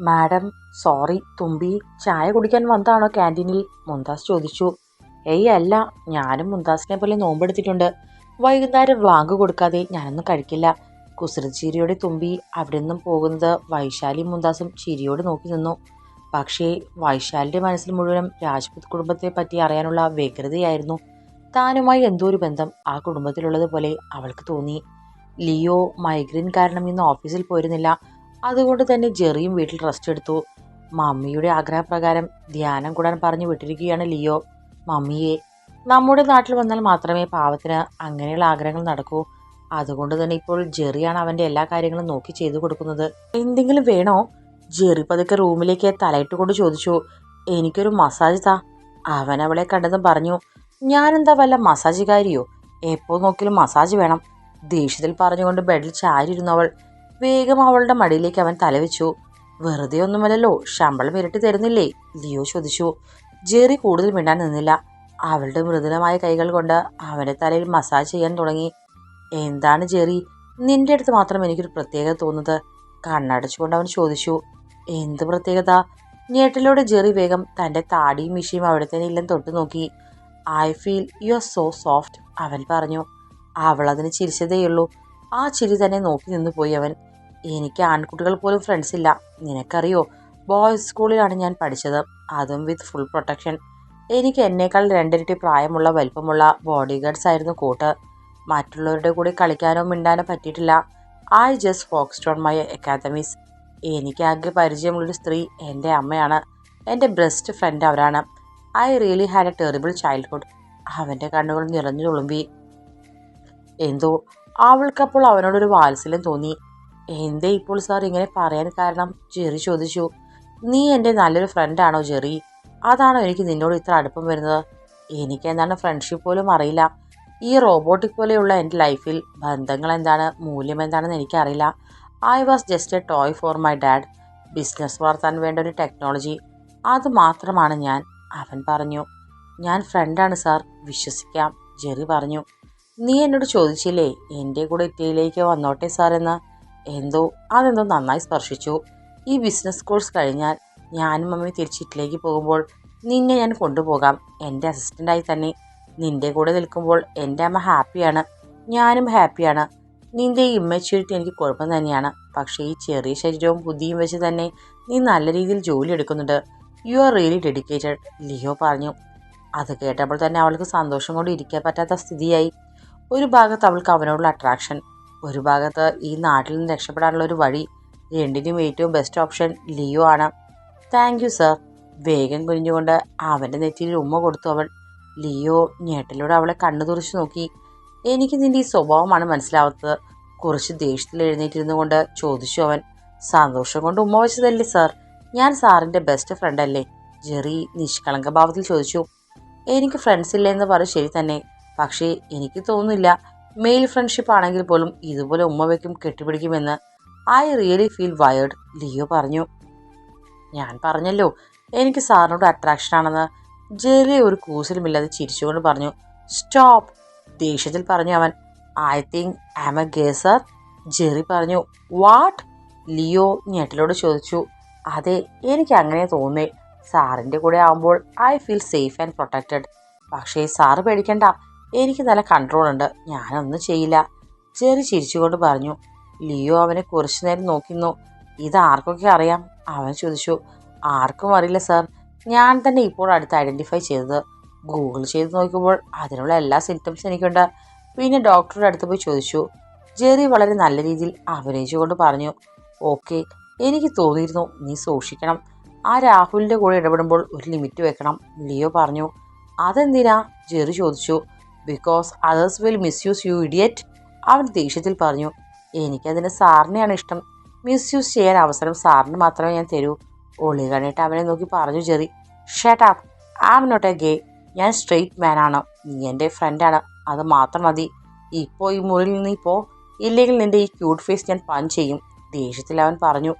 Madam sorry തുമ്പി ചായ കുടിക്കാൻ വന്നതാണോ ക്യാന്റീനിൽ മുന്താസ് ചോദിച്ചു. ഏയ് അല്ല ഞാനും മുന്താസിനെ പോലെ നോമ്പെടുത്തിട്ടുണ്ട്. വൈകുന്നേരം വാങ്ക് കൊടുക്കാതെ ഞാനൊന്നും കഴിക്കില്ല. കുസൃതി ചീരിയോടെ തുമ്പി അവിടെ നിന്നും പോകുന്നത് വൈശാലിയും മുന്താസും ചിരിയോട് നോക്കി നിന്നു. പക്ഷേ വൈശാലിന്റെ മനസ്സിൽ മുഴുവനും രാജ്പുത് കുടുംബത്തെ പറ്റി അറിയാനുള്ള വ്യഗ്രതയായിരുന്നു. താനുമായി എന്തോ ഒരു ബന്ധം ആ കുടുംബത്തിലുള്ളതുപോലെ അവൾക്ക് തോന്നി. ലിയോ മൈഗ്രെയിൻ കാരണം ഇന്ന് ഓഫീസിൽ പോയിരുന്നില്ല. അതുകൊണ്ട് തന്നെ ജെറിയും വീട്ടിൽ റെസ്റ്റ് എടുത്തു. മമ്മിയുടെ ആഗ്രഹപ്രകാരം ധ്യാനം കൂടാൻ പറഞ്ഞു വിട്ടിരിക്കുകയാണ് ലിയോ. മമ്മിയെ നമ്മുടെ നാട്ടിൽ വന്നാൽ മാത്രമേ പാവത്തിന് അങ്ങനെയുള്ള ആഗ്രഹങ്ങൾ നടക്കൂ. അതുകൊണ്ട് തന്നെ ഇപ്പോൾ ജെറിയാണ് അവന്റെ എല്ലാ കാര്യങ്ങളും നോക്കി ചെയ്തു കൊടുക്കുന്നത്. എന്തെങ്കിലും വേണോ? ജെറി പതുക്കെ റൂമിലേക്ക് തലയിട്ട് കൊണ്ട് ചോദിച്ചു. എനിക്കൊരു മസാജ് താ. അവൻ അവളെ കണ്ടതും പറഞ്ഞു. ഞാനെന്താ വല്ല മസാജുകാരിയോ എപ്പോൾ നോക്കിയാലും മസാജ് വേണം. ദേഷ്യത്തിൽ പറഞ്ഞുകൊണ്ട് ബെഡിൽ ചാരിയിരുന്നു അവൾ. വേഗം അവളുടെ മടിയിലേക്ക് അവൻ തലവെച്ചു. വെറുതെ ഒന്നുമല്ലല്ലോ ശമ്പളം ഇരട്ടി തരുന്നില്ലേ? ലിയോ ചോദിച്ചു. ജെറി കൂടുതൽ മിണ്ടാൻ നിന്നില്ല. അവളുടെ മൃദുലമായ കൈകൾ കൊണ്ട് അവന്റെ തലയിൽ മസാജ് ചെയ്യാൻ തുടങ്ങി. എന്താണ് ജെറി? നിന്റെ അടുത്ത് മാത്രം എനിക്കൊരു പ്രത്യേകത തോന്നുന്നത്? കണ്ണടച്ചുകൊണ്ട് അവൻ ചോദിച്ചു. എന്ത് പ്രത്യേകത? ഞെട്ടലോടെ ജെറി വേഗം തന്റെ താടിയും മിഷിയും അവിടെ തന്നെ ഇല്ലെന്ന് തൊട്ടു നോക്കി. I feel you are so soft അവൻ പറഞ്ഞു. അവൾ അതിന് ചിരിച്ചതേയുള്ളൂ. ആ ചിരി തന്നെ നോക്കി നിന്നു പോയി അവൻ. എനിക്ക് ആൺകുട്ടികൾ പോലും ഫ്രണ്ട്സ് ഇല്ല. നിനക്കറിയോ? ബോയ്സ് സ്കൂളിലാണ് ഞാൻ പഠിച്ചത്. അതും വിത്ത് ഫുൾ പ്രൊട്ടക്ഷൻ എനിക്ക് എന്നേക്കാൾ രണ്ടിരട്ടി പ്രായമുള്ള വലിപ്പമുള്ള ബോഡി ഗാർഡ്സ് ആയിരുന്നു കൂട്ട്. മറ്റുള്ളവരുടെ കൂടി കളിക്കാനോ മിണ്ടാനോ പറ്റിയിട്ടില്ല. I just focused on my academies എനിക്ക് ആകെ പരിചയമുള്ളൊരു സ്ത്രീ എന്റെ അമ്മയാണ്. എന്റെ ബെസ്റ്റ് ഫ്രണ്ട് അവരാണ്. I really had a terrible childhood അവന്റെ കണ്ണുകൾ നിറഞ്ഞു തുളുമ്പി എന്തോ? അവൾക്കപ്പോൾ അവനോടൊരു വാത്സല്യം തോന്നി. എന്തേ ഇപ്പോൾ സാർ ഇങ്ങനെ പറയാൻ കാരണം ജെറി ചോദിച്ചു നീ എന്റെ നല്ലൊരു ഫ്രണ്ടാണോ ജെറി? അതാണോ എനിക്ക് നിന്നോട് ഇത്ര അടുപ്പം വരുന്നത്? എനിക്ക് എന്താണ് ഫ്രണ്ട്ഷിപ്പ് പോലും അറിയില്ല. ഈ റോബോട്ടിക് പോലെയുള്ള എന്റെ ലൈഫിൽ ബന്ധങ്ങൾ എന്താണ് മൂല്യം എന്താണെന്ന് എനിക്കറിയില്ല. I was just a toy for my dad business വളർത്താൻ വേണ്ട ഒരു ടെക്നോളജി അത് മാത്രമാണ് ഞാൻ അവൻ പറഞ്ഞു. ഞാൻ ഫ്രണ്ടാണ് സാർ. വിശ്വസിക്കാം ജെറി പറഞ്ഞു. നീ എന്നോട് ചോദിച്ചില്ലേ എന്റെ കൂടെ ഇറ്റലിയിലേക്ക് വന്നോട്ടെ സാർ എന്ന്? എന്തോ അതെന്തോ നന്നായി സ്പർശിച്ചു. ഈ ബിസിനസ് കോഴ്സ് കഴിഞ്ഞാൽ ഞാനും അമ്മയും തിരിച്ച് പോകുമ്പോൾ നിന്നെ ഞാൻ കൊണ്ടുപോകാം. എന്റെ അസിസ്റ്റന്റായി തന്നെ നിന്റെ കൂടെ നിൽക്കുമ്പോൾ എന്റെ അമ്മ ഹാപ്പിയാണ്. ഞാനും ഹാപ്പിയാണ്. നിന്റെ ഈ ഇമ്മച്യൂരിറ്റി എനിക്ക് കുഴപ്പം തന്നെയാണ്. പക്ഷേ ഈ ചെറിയ ശരീരവും ബുദ്ധിയും വെച്ച് തന്നെ നീ നല്ല രീതിയിൽ ജോലി എടുക്കുന്നുണ്ട്. You are really dedicated Leo പറഞ്ഞു. അത് കേട്ടപ്പോൾ തന്നെ അവൾക്ക് സന്തോഷം കൊണ്ട് ഇരിക്കാൻ പറ്റാത്ത സ്ഥിതിയായി. ഒരു ഭാഗത്ത് അവൾക്ക് അവനോടുള്ള അട്രാക്ഷൻ ഒരു ഭാഗത്ത് ഈ നാട്ടിൽ നിന്ന് രക്ഷപ്പെടാനുള്ള ഒരു വഴി രണ്ടിനും ഏറ്റവും ബെസ്റ്റ് ഓപ്ഷൻ ലിയോ ആണ്. താങ്ക് യു സർ വേഗം കുനിഞ്ഞുകൊണ്ട് അവന്റെ നെറ്റിയിൽ ഉമ്മ കൊടുത്തു അവൾ. ലിയോ ഞേട്ടലൂടെ അവളെ കണ്ണു തുറച്ചു നോക്കി. എനിക്ക് നിന്റെ ഈ സ്വഭാവമാണ് മനസ്സിലാവാത്തത്. കുറച്ച് ദേഷ്യത്തിൽ എഴുന്നേറ്റിരുന്നു കൊണ്ട് ചോദിച്ചു അവൻ. സന്തോഷം കൊണ്ട് ഉമ്മ വെച്ചതല്ലേ സാർ ഞാൻ സാറിന്റെ ബെസ്റ്റ് ഫ്രണ്ട് അല്ലേ? ജെറി നിഷ്കളങ്ക ഭാവത്തിൽ ചോദിച്ചു. എനിക്ക് ഫ്രണ്ട്സ് ഇല്ല എന്ന് പറയും ശരി തന്നെ. പക്ഷേ എനിക്ക് തോന്നുന്നില്ല. മെയിൽ ഫ്രണ്ട്ഷിപ്പ് ആണെങ്കിൽ പോലും ഇതുപോലെ ഉമ്മ വയ്ക്കും കെട്ടിപ്പിടിക്കുമെന്ന് I really feel weird Leo പറഞ്ഞു. ഞാൻ പറഞ്ഞല്ലോ എനിക്ക് സാറിനോട് അട്രാക്ഷൻ ആണെന്ന്. ജെറി ഒരു കൂസലുമില്ലാതെ ചിരിച്ചുകൊണ്ട് പറഞ്ഞു സ്റ്റോപ്പ് ദേഷ്യത്തിൽ പറഞ്ഞു അവൻ. I think am a gay sir Jerry പറഞ്ഞു. വാട്ട് ലിയോ ഞെട്ടലോട് ചോദിച്ചു. അതെ എനിക്ക് അങ്ങനെ തോന്നി സാറിന്റെ കൂടെ ആകുമ്പോൾ I feel safe and protected പക്ഷേ സാറ് പേടിക്കണ്ട. എനിക്ക് നല്ല കൺട്രോൾ ഉണ്ട്. ഞാനൊന്നും ചെയ്യില്ല. ചെറി ചിരിച്ചുകൊണ്ട് പറഞ്ഞു ലിയോ അവനെ കുറച്ചു നേരം നോക്കുന്നു. ഇത് ആർക്കൊക്കെ അറിയാം? അവൻ ചോദിച്ചു ആർക്കും അറിയില്ല സർ ഞാൻ തന്നെ ഇപ്പോൾ അടുത്ത് ഐഡന്റിഫൈ ചെയ്തത്. ഗൂഗിൾ ചെയ്ത് നോക്കുമ്പോൾ അതിനുള്ള എല്ലാ സിംറ്റംസും എനിക്കുണ്ട്. പിന്നെ ഡോക്ടറുടെ അടുത്ത് പോയി ചോദിച്ചു ജെറി വളരെ നല്ല രീതിയിൽ അഭിനയിച്ചുകൊണ്ട് പറഞ്ഞു ഓക്കെ എനിക്ക് തോന്നിയിരുന്നു നീ സൂക്ഷിക്കണം. ആ രാഹുലിന്റെ കൂടെ ഇടപെടുമ്പോൾ ഒരു ലിമിറ്റ് വെക്കണം. ലിയോ പറഞ്ഞു അതെന്തിനാ? ജെറി ചോദിച്ചു because others will misuse you idiot അവൻ ദേഷ്യത്തിൽ പറഞ്ഞു എനിക്കതിന് സാറിനെയാണ് ഇഷ്ടം. മിസ്യൂസ് ചെയ്യാൻ അവസരം സാറിന് മാത്രമേ ഞാൻ തരൂ. ഒളി കണ്ടിട്ട് അവനെ നോക്കി പറഞ്ഞു Cherry shut up I am not a gay ഞാൻ സ്ട്രെയിറ്റ് മാനാണ് നീ എന്റെ ഫ്രണ്ടാണ് അത് മാത്രം മതി. ഇപ്പോൾ ഈ മുറിയിൽ നിന്ന് ഇപ്പോൾ ഇല്ലെങ്കിൽ നിന്റെ ഈ ക്യൂട്ട് ഫേസ് ഞാൻ പൺ ചെയ്യും. ദേഷ്യത്തിൽ അവൻ പറഞ്ഞു.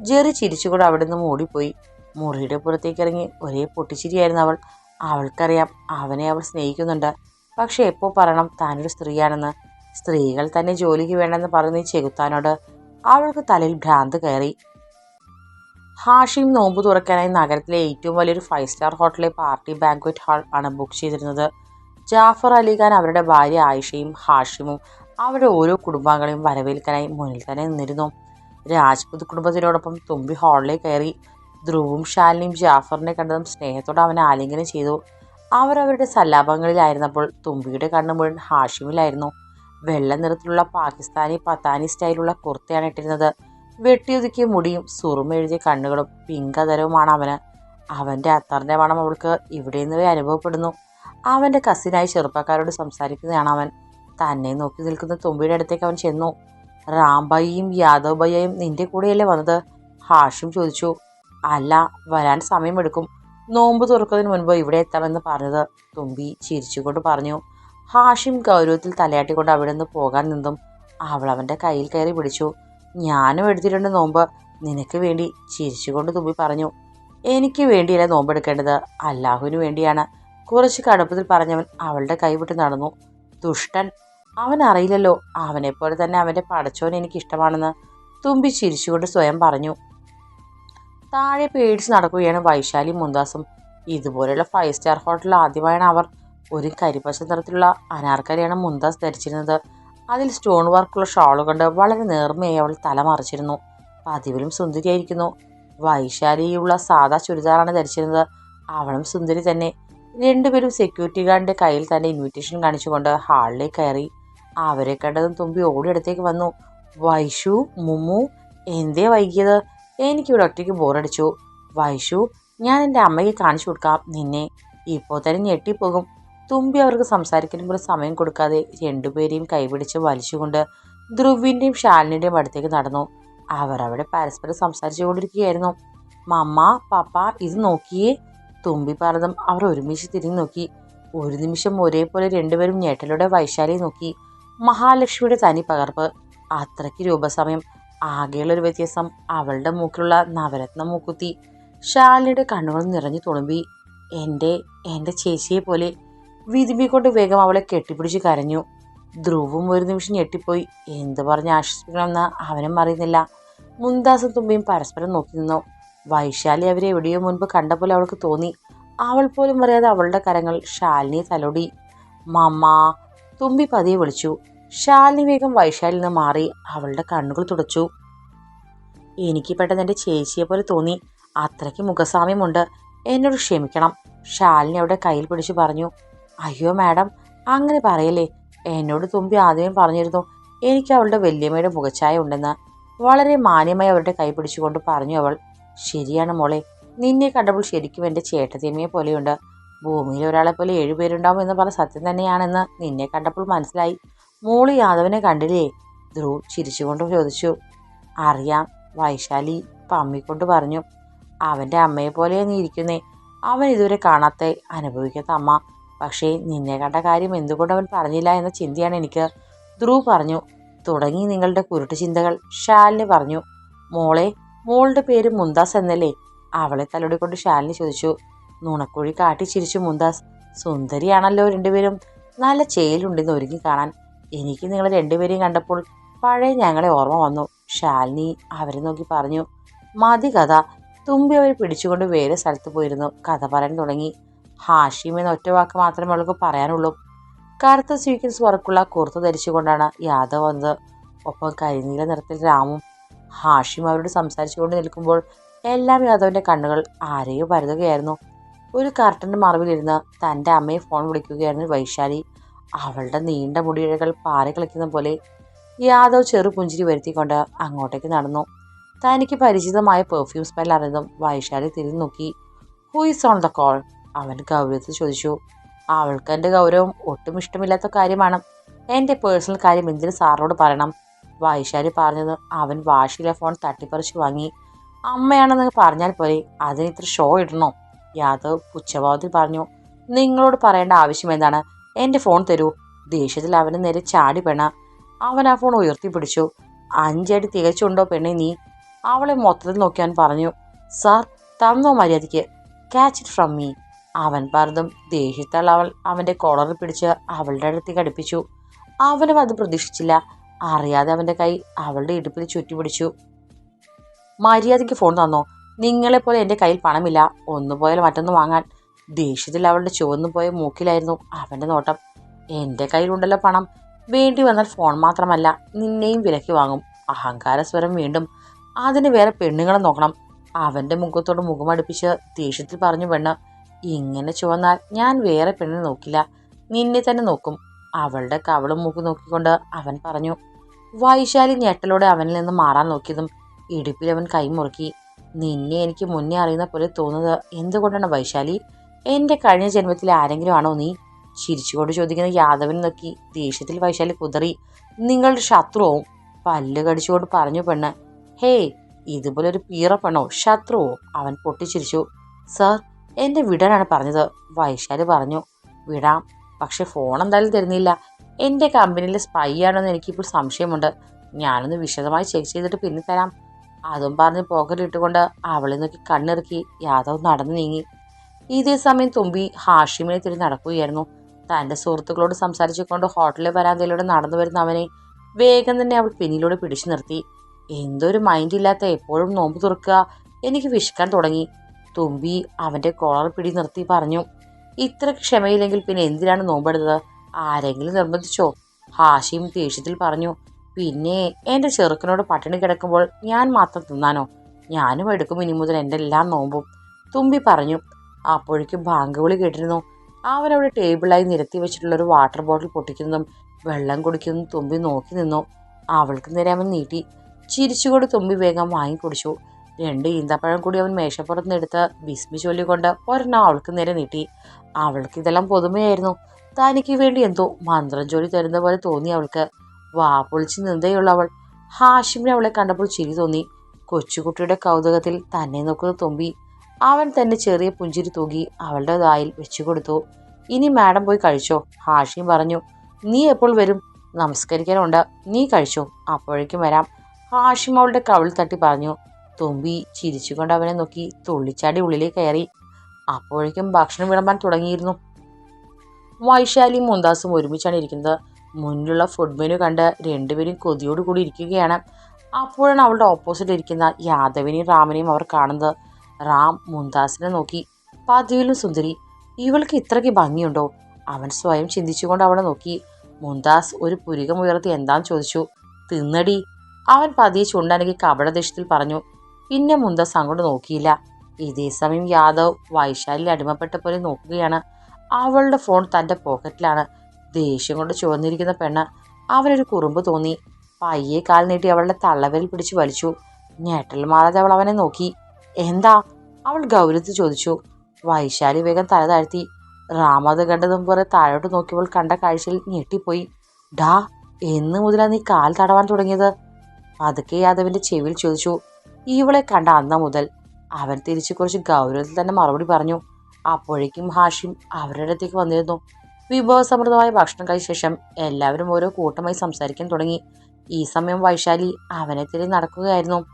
ജെറി ചിരിച്ചുകൂടെ അവിടെ നിന്ന് മൂടിപ്പോയി. മുറിയുടെ പുറത്തേക്ക് ഇറങ്ങി ഒരേ പൊട്ടിച്ചിരിയായിരുന്നു അവൾ. അവൾക്കറിയാം അവനെ അവൾ സ്നേഹിക്കുന്നുണ്ട്. പക്ഷെ എപ്പോൾ പറയണം താനൊരു സ്ത്രീയാണെന്ന്. സ്ത്രീകൾ തന്നെ ജോലിക്ക് വേണമെന്ന് പറഞ്ഞ് ചെകുത്താനോട് അവൾക്ക് തലയിൽ ഭ്രാന്ത് കയറി. ഹാഷിം നോമ്പ് തുറക്കാനായി നഗരത്തിലെ ഏറ്റവും വലിയൊരു ഫൈവ് സ്റ്റാർ ഹോട്ടലിലെ പാർട്ടി ബാങ്ക്വറ്റ് ഹാൾ ആണ് ബുക്ക് ചെയ്തിരുന്നത്. ജാഫർ അലിഖാൻ അവരുടെ ഭാര്യ ആയിഷയും ഹാഷിമും അവരുടെ ഓരോ കുടുംബാംഗങ്ങളെയും വരവേൽക്കാനായി മുന്നിൽ തന്നെ നിന്നിരുന്നു. രാജ്പുത് കുടുംബത്തിനോടൊപ്പം തുമ്പി ഹാളിലേക്ക് കയറി ധ്രുവും ശാലിനിയും ജാഫറിനെ കണ്ടതും സ്നേഹത്തോടെ അവനെ ആലിംഗനം ചെയ്തു. അവരവരുടെ സല്ലാപങ്ങളിലായിരുന്നപ്പോൾ തുമ്പിയുടെ കണ്ണു മുഴുവൻ ഹാഷിമിലായിരുന്നു. വെള്ള നിറത്തിലുള്ള പാകിസ്ഥാനി പത്താനി സ്റ്റൈലുള്ള കുർത്തയാണ് ഇട്ടിരുന്നത്. വെട്ടിയൊതുക്കിയ മുടിയും സുറുമെഴുതിയ കണ്ണുകളും പിങ്കതരവുമാണ് അവന്. അവന്റെ അത്തറിന്റെ മണം അവൾക്ക് ഇവിടെ നിന്നവേ അനുഭവപ്പെടുന്നു. അവന്റെ കസിനായി ചെറുപ്പക്കാരോട് സംസാരിക്കുന്നതാണ് അവൻ. തന്നെ നോക്കി നിൽക്കുന്ന തുമ്പിയുടെ അടുത്തേക്ക് അവൻ ചെന്നു. റാംബായിയും യാദവ് ഭയ്യയും നിന്റെ കൂടെയല്ലേ വന്നത്? ഹാഷിം ചോദിച്ചു. അല്ല വരാൻ സമയമെടുക്കും. നോമ്പ് തുറക്കുന്നതിന് മുൻപ് ഇവിടെ എത്താമെന്ന് പറഞ്ഞത് തുമ്പി ചിരിച്ചുകൊണ്ട് പറഞ്ഞു. ഹാഷിം ഗൗരവത്തിൽ തലയാട്ടിക്കൊണ്ട് അവിടെ നിന്ന് പോകാൻ നിന്നും അവൾ അവന്റെ കയ്യിൽ കയറി പിടിച്ചു. ഞാനും എടുത്തിട്ടുണ്ട് നോമ്പ്. നിനക്ക് വേണ്ടി ചിരിച്ചുകൊണ്ട് തുമ്പി പറഞ്ഞു. എനിക്ക് വേണ്ടിയല്ല നോമ്പെടുക്കേണ്ടത് അല്ലാഹുവിന് വേണ്ടിയാണ്. കുറച്ച് കടുപ്പത്തിൽ പറഞ്ഞവൻ അവളുടെ കൈവിട്ട് നടന്നു. ദുഷ്ടൻ. അവൻ അറിയില്ലല്ലോ. അവനെപ്പോലെ തന്നെ അവന്റെ പടച്ചോൻ എനിക്കിഷ്ടമാണെന്ന് തുമ്പി ചിരിച്ചുകൊണ്ട് സ്വയം പറഞ്ഞു. താഴെ പേടിച്ച് നടക്കുകയാണ് വൈശാലി മുന്താസും ഇതുപോലെയുള്ള ഫൈവ് സ്റ്റാർ ഹോട്ടലിൽ ആദ്യമായാണ് അവർ ഒരു കരിപ്പച്ച നിറത്തിലുള്ള അനാർക്കലിയാണ് മുന്താസ് ധരിച്ചിരുന്നത്. അതിൽ സ്റ്റോൺ വർക്കുള്ള ഷാൾ കണ്ട് വളരെ നേർമയായി അവൾ തല മറിച്ചിരുന്നു. പതിവിലും സുന്ദരിയായിരിക്കുന്നു. വൈശാലിയുള്ള സാധാ ചുരിദാറാണ് ധരിച്ചിരുന്നത്. അവളും സുന്ദരി തന്നെ. രണ്ടുപേരും സെക്യൂരിറ്റി ഗാർഡിന്റെ കയ്യിൽ തന്നെ ഇൻവിറ്റേഷൻ കാണിച്ചുകൊണ്ട് ഹാളിലേക്ക് കയറി. അവരെ കണ്ടതും തുമ്പി ഓടിയടുത്തേക്ക് വന്നു. വൈഷു മുമ്മു എന്തേ വൈകിയത്? എനിക്കിവിടെ ഒറ്റയ്ക്ക് ബോറടിച്ചു വൈഷു ഞാൻ എന്റെ അമ്മയ്ക്ക് കാണിച്ചു കൊടുക്കാം. നിന്നെ ഇപ്പോൾ തന്നെ ഞെട്ടിപ്പോകും. തുമ്പി അവർക്ക് സംസാരിക്കാനും പോലും സമയം കൊടുക്കാതെ രണ്ടുപേരെയും കൈപിടിച്ച് വലിച്ചുകൊണ്ട് ധ്രുവിന്റെയും ശാലിനിന്റെയും അടുത്തേക്ക് നടന്നു. അവർ അവിടെ പരസ്പരം സംസാരിച്ചുകൊണ്ടിരിക്കുകയായിരുന്നു. മമ്മ പപ്പ ഇത് നോക്കിയേ. തുമ്പി പറഞ്ഞതും അവർ ഒരുമിച്ച് തിരിഞ്ഞു നോക്കി. ഒരു നിമിഷം ഒരേപോലെ രണ്ടുപേരും ഞെട്ടലോടെ വൈശാലിയെ നോക്കി. മഹാലക്ഷ്മിയുടെ തനി പകർപ്പ്. അത്രയ്ക്ക് രൂപസമയം. ആകെയുള്ളൊരു വ്യത്യാസം അവളുടെ മൂക്കിലുള്ള നവരത്ന മൂക്കുത്തി. ഷാലിയുടെ കണ്ണുകൾ നിറഞ്ഞു തുളുമ്പി. എന്റെ എന്റെ ചേച്ചിയെ പോലെ വിതുമ്പിക്കൊണ്ട് വേഗം അവളെ കെട്ടിപ്പിടിച്ച് കരഞ്ഞു. ധ്രുവും ഒരു നിമിഷം ഞെട്ടിപ്പോയി. എന്ത് പറഞ്ഞ് ആശ്വസിപ്പിക്കണമെന്ന് അവനും അറിയുന്നില്ല. മുന്താസും തുമ്പിയും പരസ്പരം നോക്കി നിന്നു. വൈശാലി അവരെ എവിടെയോ മുൻപ് കണ്ട പോലെ അവൾക്ക് തോന്നി. അവൾ പോലും അറിയാതെ അവളുടെ കരങ്ങൾ ശാലിനി തലോടി. മമ്മ തുമ്പി പതിയെ വിളിച്ചു. ശാലിനി വേഗം വൈശാലിൽ നിന്ന് മാറി അവളുടെ കണ്ണുകൾ തുടച്ചു. എനിക്ക് പെട്ടെന്ന് എന്റെ ചേച്ചിയെ പോലെ തോന്നി. അത്രയ്ക്ക് മുഖസാമ്യമുണ്ട്. എന്നോട് ക്ഷമിക്കണം. ശാലിനി അവിടെ കയ്യിൽ പിടിച്ച് പറഞ്ഞു അയ്യോ മാഡം അങ്ങനെ പറയല്ലേ. എന്നോട് തുമ്പി ആദ്യം പറഞ്ഞിരുന്നു എനിക്ക് അവളുടെ വല്യമ്മയുടെ മുഖച്ഛായ ഉണ്ടെന്ന്. വളരെ മാന്യമായി അവരുടെ കൈ പിടിച്ചുകൊണ്ട് പറഞ്ഞു അവൾ ശരിയാണ് മോളെ നിന്നെ കണ്ടപ്പോൾ ശരിക്കും എന്റെ ചേട്ടത്തിയമ്മയെ പോലെയുണ്ട്. ഭൂമിയിൽ ഒരാളെ പോലെ ഏഴുപേരുണ്ടാവും എന്ന് പറഞ്ഞ സത്യം തന്നെയാണെന്ന് നിന്നെ കണ്ടപ്പോൾ മനസ്സിലായി. മോൾ യാദവനെ കണ്ടില്ലേ? ധ്രുവ് ചിരിച്ചുകൊണ്ട് ചോദിച്ചു. അറിയാം വൈശാലി പമ്മിക്കൊണ്ട് പറഞ്ഞു. അവന്റെ അമ്മയെ പോലെ അങ്ങ് ഇരിക്കുന്നേ. അവൻ ഇതുവരെ കാണാത്ത അനുഭവിക്കാത്ത അമ്മ. പക്ഷേ നിന്നെ കണ്ട കാര്യം എന്തുകൊണ്ട് അവൻ പറഞ്ഞില്ല എന്ന ചിന്തയാണ് എനിക്ക്. ധ്രുവ് പറഞ്ഞു. തുടങ്ങി നിങ്ങളുടെ കുരുട്ട് ചിന്തകൾ ഷാലിനി പറഞ്ഞു. മോളെ മോളുടെ പേര് മുന്താസ് എന്നല്ലേ? അവളെ തലോടിക്കൊണ്ട് ഷാലിന് ചോദിച്ചു. നുണക്കുഴി കാട്ടി ചിരിച്ചു മുന്താസ് സുന്ദരിയാണല്ലോ രണ്ടുപേരും. നല്ല ചേലുണ്ടെന്ന് ഒരുങ്ങി കാണാൻ. എനിക്ക് നിങ്ങൾ രണ്ടുപേരെയും കണ്ടപ്പോൾ പഴയ ഞങ്ങളെ ഓർമ്മ വന്നു. ശാലിനി അവരെ നോക്കി പറഞ്ഞു മതി കഥ. തുമ്പി അവർ പിടിച്ചുകൊണ്ട് വേറെ സ്ഥലത്ത് പോയിരുന്നു. കഥ പറയാൻ തുടങ്ങി. ഹാഷിം എന്ന ഒറ്റ വാക്ക് മാത്രമേ അവൾക്ക് പറയാനുള്ളൂ. കറുത്ത സ്വീക്കൻസ് വർക്കുള്ള കുർത്ത ധരിച്ചുകൊണ്ടാണ് യാദവ് വന്നത്. ഒപ്പം കരിനീല നിറത്തിൽ രാമും ഹാഷിം അവരോട് സംസാരിച്ചുകൊണ്ട് നിൽക്കുമ്പോൾ എല്ലാം യാദവിന്റെ കണ്ണുകൾ ആരെയോ പരതുകയായിരുന്നു. ഒരു കർട്ടന്റെ മറവിലിരുന്ന് തന്റെ അമ്മയെ ഫോൺ വിളിക്കുകയായിരുന്നു വൈശാലി. അവളുടെ നീണ്ട മുടിയിഴകൾ പാറി കളിക്കുന്ന പോലെ യാദവ് ചെറു പുഞ്ചിരി വരുത്തിക്കൊണ്ട് അങ്ങോട്ടേക്ക് നടന്നു. തനിക്ക് പരിചിതമായ പെർഫ്യൂം സ്മെൽ അറിഞ്ഞതും വൈശാലി തിരിഞ്ഞു നോക്കി. Who is on the call അവൻ ഗൗരവത്തിൽ ചോദിച്ചു. അവൾക്ക് എന്റെ ഗൗരവം ഒട്ടും ഇഷ്ടമില്ലാത്ത കാര്യമാണ്. എന്റെ പേഴ്സണൽ കാര്യം എന്തിന് സാറിനോട് പറയണം? വൈശാലി പറഞ്ഞത് അവൻ വാശിയിലെ ഫോൺ തട്ടിപ്പറിച്ച് വാങ്ങി. അമ്മയാണെന്ന് പറഞ്ഞാൽ പോലെ അതിന് ഇത്ര ഷോ ഇടണോ? യാദവ് പുച്ഛഭാവത്തിൽ പറഞ്ഞു. നിങ്ങളോട് പറയേണ്ട ആവശ്യം എന്താണ്? എന്റെ ഫോൺ തരൂ. ദേഷ്യത്തിൽ അവന് നേരെ ചാടി പെണ. അവൻ ആ ഫോൺ ഉയർത്തിപ്പിടിച്ചു അഞ്ചടി തികച്ചുണ്ടോ പെണ്ണെ നീ? അവളെ മൊത്തത്തിൽ നോക്കിയാൻ പറഞ്ഞു സാർ തന്നോ മര്യാദയ്ക്ക്. ക്യാച്ച് ഇറ്റ് ഫ്രം മീ അവൻ പറഞ്ഞതും ദേഷ്യത്താൽ അവൾ അവന്റെ കോളറിൽ പിടിച്ച് അവളുടെ അടുത്തേക്ക് അടുപ്പിച്ചു അവനും അത് പ്രതീക്ഷിച്ചില്ല. അറിയാതെ അവന്റെ കൈ അവളുടെ ഇടുപ്പിൽ ചുറ്റിപ്പിടിച്ചു മര്യാദയ്ക്ക് ഫോൺ തന്നോ. നിങ്ങളെപ്പോലെ എന്റെ കയ്യിൽ പണമില്ല. ഒന്ന് പോയാൽ മറ്റൊന്ന് വാങ്ങാൻ. ദേഷ്യത്തിൽ അവളുടെ ചുവന്നു പോയ മൂക്കിലായിരുന്നു അവന്റെ നോട്ടം. എന്റെ കയ്യിലുണ്ടല്ലോ പണം. വേണ്ടി വന്നാൽ ഫോൺ മാത്രമല്ല നിന്നെയും വിലക്കി വാങ്ങും. അഹങ്കാര സ്വരം വീണ്ടും. അതിന് വേറെ പെണ്ണുങ്ങളെ നോക്കണം. അവന്റെ മുഖത്തോട് മുഖമടുപ്പിച്ച് ദേഷ്യത്തിൽ പറഞ്ഞു പെണ്ണ് ഇങ്ങനെ ചുവന്നാൽ ഞാൻ വേറെ പെണ്ണിനെ നോക്കില്ല. നിന്നെ തന്നെ നോക്കും. അവളുടെ കവളും മൂക്ക് നോക്കിക്കൊണ്ട് അവൻ പറഞ്ഞു വൈശാലി ഞെട്ടലോടെ അവനിൽ നിന്ന് മാറാൻ നോക്കിയതും ഇടുപ്പിൽ അവൻ കൈമുറുക്കി. നിന്നെ എനിക്ക് മുന്നേ അറിയുന്ന പോലെ തോന്നുന്നത് എന്തുകൊണ്ടാണ് വൈശാലി? എന്റെ കഴിഞ്ഞ ജന്മത്തിൽ ആരെങ്കിലും ആണോ നീ ചിരിച്ചുകൊണ്ട് ചോദിക്കുന്ന യാദവൻ നോക്കി ദേഷ്യത്തിൽ വൈശാലി കുതറി. നിങ്ങളുടെ ശത്രുവും പല്ല് കടിച്ചുകൊണ്ട് പറഞ്ഞു പെണ്ണ് ഹേ ഇതുപോലെ ഒരു പീറ പെണ്ണോ? ശത്രുവോ? അവൻ പൊട്ടിച്ചിരിച്ചു. സർ എന്റെ വിടാനാണ് പറഞ്ഞത്. വൈശാലി പറഞ്ഞു. വിടാം പക്ഷെ ഫോൺ എന്തായാലും തരുന്നില്ല. എന്റെ കമ്പനിയിലെ സ്പൈ ആണെന്ന് എനിക്കിപ്പോൾ സംശയമുണ്ട്. ഞാനൊന്ന് വിശദമായി ചെക്ക് ചെയ്തിട്ട് പിന്നെ തരാം. അതും പറഞ്ഞ് പോക്കറ്റിട്ടുകൊണ്ട് അവളെ നോക്കി കണ്ണിറക്കി യാദവ് നടന്നു നീങ്ങി. ഇതേ സമയം തുമ്പി ഹാഷിമിനെ തിരി നടക്കുകയായിരുന്നു. തന്റെ സുഹൃത്തുക്കളോട് സംസാരിച്ചുകൊണ്ട് ഹോട്ടലിലെ വരാന്തയിലൂടെ നടന്നു വരുന്ന അവനെ വേഗം തന്നെ അവൾ പിന്നിലൂടെ പിടിച്ചു നിർത്തി. എന്തൊരു മൈൻഡ് ഇല്ലാത്ത എപ്പോഴും നോമ്പ് തുറക്കുക എനിക്ക് വിഷിക്കാൻ തുടങ്ങി. തുമ്പി അവന്റെ കോളർ പിടി നിർത്തി പറഞ്ഞു ഇത്ര ക്ഷമയില്ലെങ്കിൽ പിന്നെ എന്തിനാണ് നോമ്പെടുത്തത്? ആരെങ്കിലും നിർബന്ധിച്ചോ? ഹാഷിം ദേഷ്യത്തിൽ പറഞ്ഞു പിന്നെ എന്റെ ചെറുക്കനോട് പട്ടിണി കിടക്കുമ്പോൾ ഞാൻ മാത്രം തിന്നാനോ? ഞാനും എടുക്കും ഇനി മുതൽ എന്റെ എല്ലാം നോമ്പും. തുമ്പി പറഞ്ഞു അപ്പോഴേക്കും ബാങ്ക് വിളി കേട്ടിരുന്നു. അവനവിടെ ടേബിളായി നിരത്തി വെച്ചിട്ടുള്ള ഒരു വാട്ടർ ബോട്ടിൽ പൊട്ടിക്കുന്നതും വെള്ളം കുടിക്കുന്നതും തുമ്പി നോക്കി നിന്നു. അവൾക്ക് നേരെ അവൻ നീട്ടി. ചിരിച്ചുകൊണ്ട് തുമ്പി വേഗം വാങ്ങി വാങ്ങിക്കുടിച്ചു രണ്ട് ഈന്തപ്പഴം കൂടി അവൻ മേശപ്പുറത്ത് നിന്നെടുത്ത് ബിസ്മി ചൊല്ലിക്കൊണ്ട് ഒരെണ്ണം അവൾക്ക് നേരെ നീട്ടി. അവൾക്ക് ഇതെല്ലാം പുതുമയായിരുന്നു. തനിക്ക് വേണ്ടി എന്തോ മന്ത്രം ജോലി തരുന്ന പോലെ തോന്നി അവൾക്ക്. വാ പൊളിച്ച് നിന്തയുള്ളവൾ ഹാഷിമിനെ അവളെ കണ്ടപ്പോൾ ചിരി തോന്നി. കൊച്ചുകുട്ടിയുടെ കൗതുകത്തിൽ തന്നെ നോക്കുന്ന തുമ്പി. അവൻ തന്നെ ചെറിയ പുഞ്ചിരി തൂകി അവളുടെ വായിൽ വെച്ചു കൊടുത്തു. ഇനി മാഡം പോയി കഴിച്ചോ? ഹാഷിം പറഞ്ഞു. നീ എപ്പോൾ വരും? നമസ്കരിക്കാനുണ്ട്. നീ കഴിച്ചോ? അപ്പോഴേക്കും വരാം. ഹാഷിം അവളുടെ കവിൾ തട്ടി പറഞ്ഞു. തുമ്പി ചിരിച്ചുകൊണ്ട് അവനെ നോക്കി തുള്ളിച്ചാടി ഉള്ളിലേക്ക് കയറി. അപ്പോഴേക്കും ഭക്ഷണം വിളമ്പാൻ തുടങ്ങിയിരുന്നു. വൈശാലിയും മുന്താസും ഒരുമിച്ചാണ് ഇരിക്കുന്നത്. മുന്നിലുള്ള ഫുഡ് മെനു കണ്ട് രണ്ടുപേരും കൊതിയോടുകൂടി ഇരിക്കുകയാണ്. അപ്പോഴാണ് അവളുടെ ഓപ്പോസിറ്റ് ഇരിക്കുന്ന യാദവിനെയും റാമനെയും അവർ കാണുന്നത്. റാം മുംതാസിനെ നോക്കി. പതിവിലും സുന്ദരി ഇവൾക്ക് ഇത്രയ്ക്ക് ഭംഗിയുണ്ടോ? അവൻ സ്വയം ചിന്തിച്ചുകൊണ്ട് അവളെ നോക്കി. മുംതാസ് ഒരു പുരികം ഉയർത്തി എന്താന്ന് ചോദിച്ചു. തിന്നടി. അവൻ പതിയെ ചുണ്ടനകി കപടദേശത്തിൽ പറഞ്ഞു. പിന്നെ മുംതാസ് അങ്ങോട്ട് നോക്കിയില്ല. ഇതേ സമയം യാദവ് വൈശാലിൽ അടിമപ്പെട്ട പോലെ നോക്കുകയാണ്. അവളുടെ ഫോൺ തന്റെ പോക്കറ്റിലാണ്. ദേഷ്യം കൊണ്ട് ചുവന്നിരിക്കുന്ന പെണ്ണ്. അവനൊരു കുറുമ്പ് തോന്നി. പയ്യെ കാൽ നീട്ടി അവളുടെ തള്ളവരിൽ പിടിച്ച് വലിച്ചു. ഞെട്ടൽ മാറാതെ അവൾ അവനെ നോക്കി. എന്താ? അവൾ ഗൗരവത്തിൽ ചോദിച്ചു. വൈശാലി വേഗം തല താഴ്ത്തി. റാമത് കണ്ടതും പോലെ താഴോട്ട് നോക്കിയപ്പോൾ കണ്ട കാഴ്ചയിൽ ഞെട്ടിപ്പോയി. ഡാ എന്ന് മുതലാണ് നീ കാൽ തടവാൻ തുടങ്ങിയത്? പതുക്കെ യാദവിന്റെ ചെവിയിൽ ചോദിച്ചു. ഇവളെ കണ്ട അന്ന മുതൽ അവൻ തിരിച്ചു കുറച്ച് ഗൗരവത്തിൽ തന്നെ മറുപടി പറഞ്ഞു. അപ്പോഴേക്കും ഹാഷിം അവരുടെ അടുത്തേക്ക് വന്നിരുന്നു. വിഭവസമൃദ്ധമായ ഭക്ഷണം കഴിച്ച ശേഷം എല്ലാവരും ഓരോ കൂട്ടമായി സംസാരിക്കാൻ തുടങ്ങി. ഈ സമയം വൈശാലി അവനെ തിരി നടക്കുകയായിരുന്നു.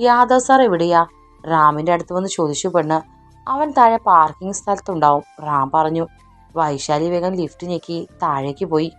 യാദവ് സാർ എവിടെയാ? റാമിന്റെ അടുത്ത് വന്ന് ചോദിച്ചു പെണ്ണ്. അവൻ താഴെ പാർക്കിംഗ് സ്ഥലത്തുണ്ടാവും. റാം പറഞ്ഞു വൈശാലി വേഗം ലിഫ്റ്റ് ഞെക്കി താഴേക്ക് പോയി.